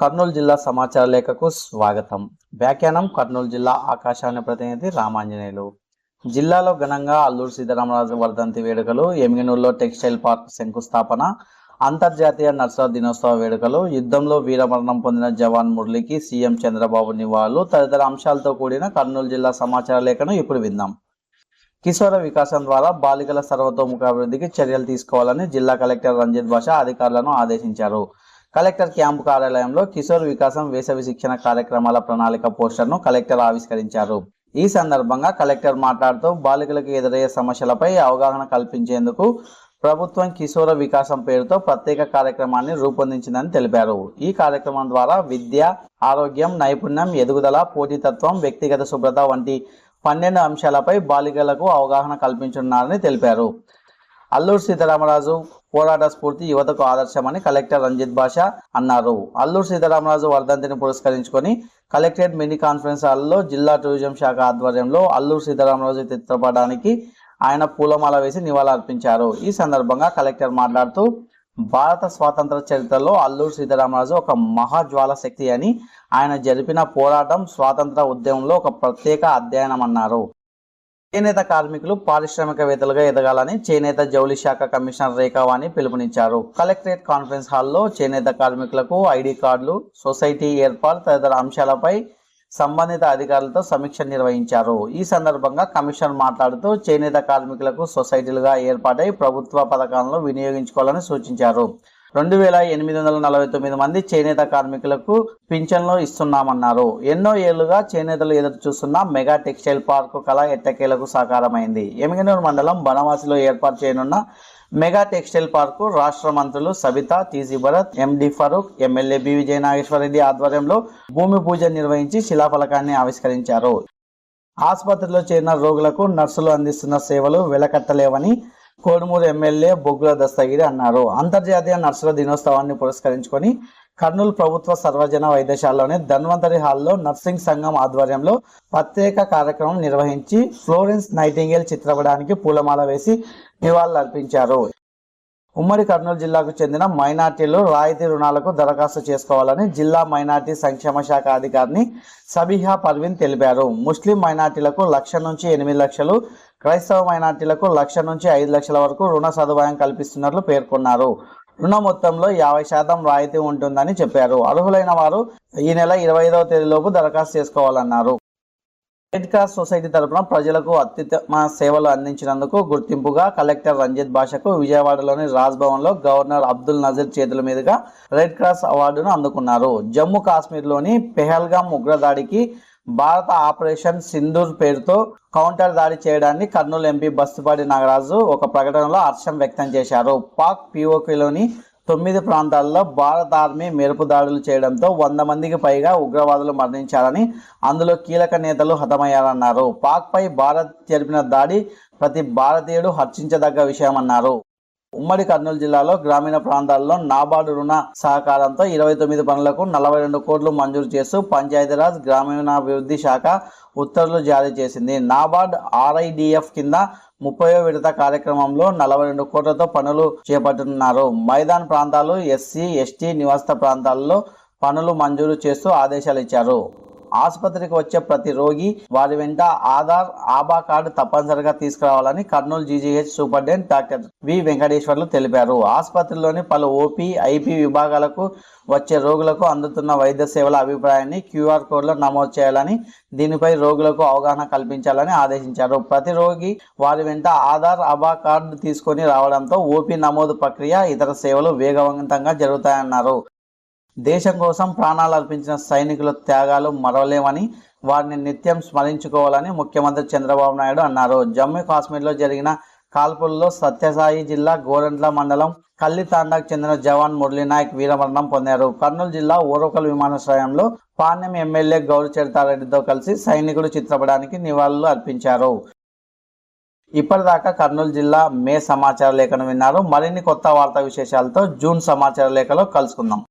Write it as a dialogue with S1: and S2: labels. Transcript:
S1: కర్నూలు జిల్లా సమాచార లేఖకు స్వాగతం. వ్యాఖ్యానం కర్నూలు జిల్లా ఆకాశవాణి ప్రతినిధి రామాంజనేయులు. జిల్లాలో ఘనంగా అల్లూరు సీతారామరాజు వర్ధంతి వేడుకలు ఎమిగనూరులో టెక్స్టైల్ పార్క్ శంకుస్థాపన అంతర్జాతీయ నర్సరా దినోత్సవ వేడుకలు యుద్ధంలో వీరమరణం పొందిన జవాన్ మురళికి సీఎం చంద్రబాబు నివాళులు తదితర అంశాలతో కూడిన కర్నూలు జిల్లా సమాచార లేఖను ఇప్పుడు విందాం. కిశోర వికాసం ద్వారా బాలికల సర్వతోముఖ అభివృద్ధికి చర్యలు తీసుకోవాలని జిల్లా కలెక్టర్ రంజిత్ భాష అధికారులను ఆదేశించారు. కలెక్టర్ క్యాంపు కార్యాలయంలో కిశోర్ వికాసం వేసవి శిక్షణ కార్యక్రమాల ప్రణాళిక పోస్టర్ను కలెక్టర్ ఆవిష్కరించారు. ఈ సందర్భంగా కలెక్టర్ మాట్లాడుతూ బాలికలకు ఎదురయ్యే సమస్యలపై అవగాహన కల్పించేందుకు ప్రభుత్వం కిశోర వికాసం పేరుతో ప్రత్యేక కార్యక్రమాన్ని రూపొందించిందని తెలిపారు. ఈ కార్యక్రమం ద్వారా విద్య ఆరోగ్యం నైపుణ్యం ఎదుగుదల పోటీతత్వం వ్యక్తిగత శుభ్రత వంటి పన్నెండు అంశాలపై బాలికలకు అవగాహన కల్పించున్నారని తెలిపారు. అల్లూరు సీతారామరాజు పోరాట స్ఫూర్తి యువతకు ఆదర్శమని కలెక్టర్ రంజిత్ భాష అన్నారు. అల్లూరు సీతారామరాజు వర్ధంతిని పురస్కరించుకొని కలెక్టరేట్ మినీ కాన్ఫరెన్స్ హాల్లో జిల్లా టూరిజం శాఖ ఆధ్వర్యంలో అల్లూరు సీతారామరాజు చిత్రపటానికి ఆయన పూలమాల వేసి నివాళులర్పించారు ఈ సందర్భంగా కలెక్టర్ మాట్లాడుతూ భారత స్వాతంత్ర చరిత్రలో అల్లూరు సీతారామరాజు ఒక మహాజ్వాల శక్తి అని ఆయన జరిపిన పోరాటం స్వాతంత్ర ఉద్యమంలో ఒక ప్రత్యేక అధ్యయనం అన్నారు. చేనేత కార్మికులు పారిశ్రామికవేత్తలుగా ఎదగాలని చేనేత జౌళి శాఖ కమిషనర్ రేఖావాణి పిలుపునిచ్చారు. కలెక్టరేట్ కాన్ఫరెన్స్ హాల్లో చేనేత కార్మికులకు ఐడి కార్డులు సొసైటీ ఏర్పాటు తదితర అంశాలపై సంబంధిత అధికారులతో సమీక్ష నిర్వహించారు. ఈ సందర్భంగా కమిషనర్ మాట్లాడుతూ చేనేత కార్మికులకు సొసైటీలుగా ఏర్పాటై ప్రభుత్వ పథకాలను వినియోగించుకోవాలని సూచించారు. రెండు వేల ఎనిమిది వందల నలభై తొమ్మిది మంది చేనేత కార్మికులకు పింఛన్లు ఇస్తున్నామన్నారు. ఎన్నో ఏళ్ళుగా చేనేతలు ఎదురు చూస్తున్న మెగా టెక్స్టైల్ పార్కు కళ ఎట్టకేలకు సాకారమైంది. ఎమిగనూరు మండలం బనవాసిలో ఏర్పాటు చేయనున్న మెగా టెక్స్టైల్ పార్కు రాష్ట్ర మంత్రులు Sabitha TG Bharat MD Farooq MLA B Vijaya Nageswarareddy ఆధ్వర్యంలో భూమి పూజ నిర్వహించి శిలాఫలకాన్ని ఆవిష్కరించారు. ఆసుపత్రిలో చేరిన రోగులకు నర్సులు అందిస్తున్న సేవలు వెలకట్టలేవని కోడుమూరు ఎమ్మెల్యే బొగ్గుల దస్తగిరి అన్నారు. అంతర్జాతీయ నర్సుల దినోత్సవాన్ని పురస్కరించుకొని కర్నూలు ప్రభుత్వ సర్వజన వైద్యశాలలోని ధన్వంతరి హాల్లో నర్సింగ్ సంఘం ఆధ్వర్యంలో ప్రత్యేక కార్యక్రమం నిర్వహించి ఫ్లోరెన్స్ నైటింగేల్ చిత్రపటానికి పూలమాల వేసి నివాళులర్పించారు. ఉమ్మడి కర్నూలు జిల్లాకు చెందిన మైనార్టీలు రాయితీ రుణాలకు దరఖాస్తు చేసుకోవాలని జిల్లా మైనార్టీ సంక్షేమ శాఖ అధికారిని సబిహా పర్వీన్ తెలిపారు. ముస్లిం మైనార్టీలకు లక్ష నుంచి ఎనిమిది లక్షలు క్రైస్తవ మైనార్టీలకు లక్ష నుంచి ఐదు లక్షల వరకు రుణ సదుపాయం కల్పిస్తున్నట్లు పేర్కొన్నారు. రుణ మొత్తంలో యాభై శాతం రాయితీ ఉంటుందని చెప్పారు. అర్హులైన వారు ఈ నెల ఇరవై ఐదవ తేదీలోపు దరఖాస్తు చేసుకోవాలన్నారు. రెడ్ క్రాస్ సొసైటీ తరపున ప్రజలకు అత్యుత్తమ సేవలు అందించినందుకు గుర్తింపుగా కలెక్టర్ రంజిత్ భాషకు విజయవాడలోని రాజ్భవన్లో లో గవర్నర్ అబ్దుల్ నజీర్ చేతుల మీదుగా రెడ్ క్రాస్ అవార్డును అందుకున్నారు. జమ్మూ కాశ్మీర్లోని పెహల్గామ్ ఉగ్రదాడికి భారత ఆపరేషన్ సింధూర్ పేరుతో కౌంటర్ దాడి చేయడాన్ని కర్నూలు ఎంపీ బస్తుపాడి నాగరాజు ఒక ప్రకటనలో హర్షం వ్యక్తం చేశారు. పాక్ పిఓకేలోని తొమ్మిది ప్రాంతాల్లో భారత ఆర్మీ మెరుపు దాడులు చేయడంతో వంద మందికి పైగా ఉగ్రవాదులు మరణించారని అందులో కీలక నేతలు హతమయ్యారన్నారు. పాక్పై భారత్ జరిపిన దాడి ప్రతి భారతీయుడు హర్షించదగ్గ విషయమన్నారు. ఉమ్మడి కర్నూలు జిల్లాలో గ్రామీణ ప్రాంతాల్లో నాబార్డు రుణ సహకారంతో ఇరవై తొమ్మిది పనులకు నలభై రెండు కోట్లు మంజూరు చేస్తూ పంచాయతీరాజ్ గ్రామీణాభివృద్ధి శాఖ ఉత్తర్వులు జారీ చేసింది. నాబార్డ్ ఆర్ఐడిఎఫ్ కింద ముప్పయో విడత కార్యక్రమంలో నలభై రెండు కోట్లతో పనులు చేపట్టుతున్నారు మైదాన్ ప్రాంతాలు ఎస్సీ ఎస్టీ నివాసిత ప్రాంతాల్లో పనులు మంజూరు చేస్తూ ఆదేశాలు ఇచ్చారు. ఆసుపత్రికి వచ్చే ప్రతి రోగి వారి వెంట ఆధార్ ఆబా కార్డు తప్పనిసరిగా తీసుకురావాలని Kurnool GGH superintendent doctor V Venkateswarlu తెలిపారు. ఆసుపత్రిలోని పలు ఓపీ ఐపీ విభాగాలకు వచ్చే రోగులకు అందుతున్న వైద్య సేవల అభిప్రాయాన్ని క్యూఆర్ కోడ్లో నమోదు చేయాలని దీనిపై రోగులకు అవగాహన కల్పించాలని ఆదేశించారు. ప్రతి రోగి వారి వెంట ఆధార్ ఆబా కార్డు తీసుకొని రావడంతో ఓపీ నమోదు ప్రక్రియ ఇతర సేవలు వేగవంతంగా జరుగుతాయన్నారు. దేశం కోసం ప్రాణాలు అర్పించిన సైనికుల త్యాగాలు మరవలేమని వారిని నిత్యం స్మరించుకోవాలని ముఖ్యమంత్రి చంద్రబాబు నాయుడు అన్నారు. జమ్మూ కాశ్మీర్లో జరిగిన కాల్పుల్లో సత్యసాయి జిల్లా గోరంట్ల మండలం కల్లితాండాకు చెందిన జవాన్ మురళీనాయక్ వీరమరణం పొందారు. కర్నూలు జిల్లా ఓరోకల్ విమానాశ్రయంలో పాణ్యం ఎమ్మెల్యే గౌరి చరితారెడ్డితో కలిసి సైనికుడు చిత్రపటానికి నివాళులు అర్పించారు. ఇప్పటిదాకా కర్నూలు జిల్లా మే సమాచార లేఖను విన్నారు. మరిన్ని కొత్త వార్తా విశేషాలతో జూన్ సమాచార లేఖలో కలుసుకుందాం.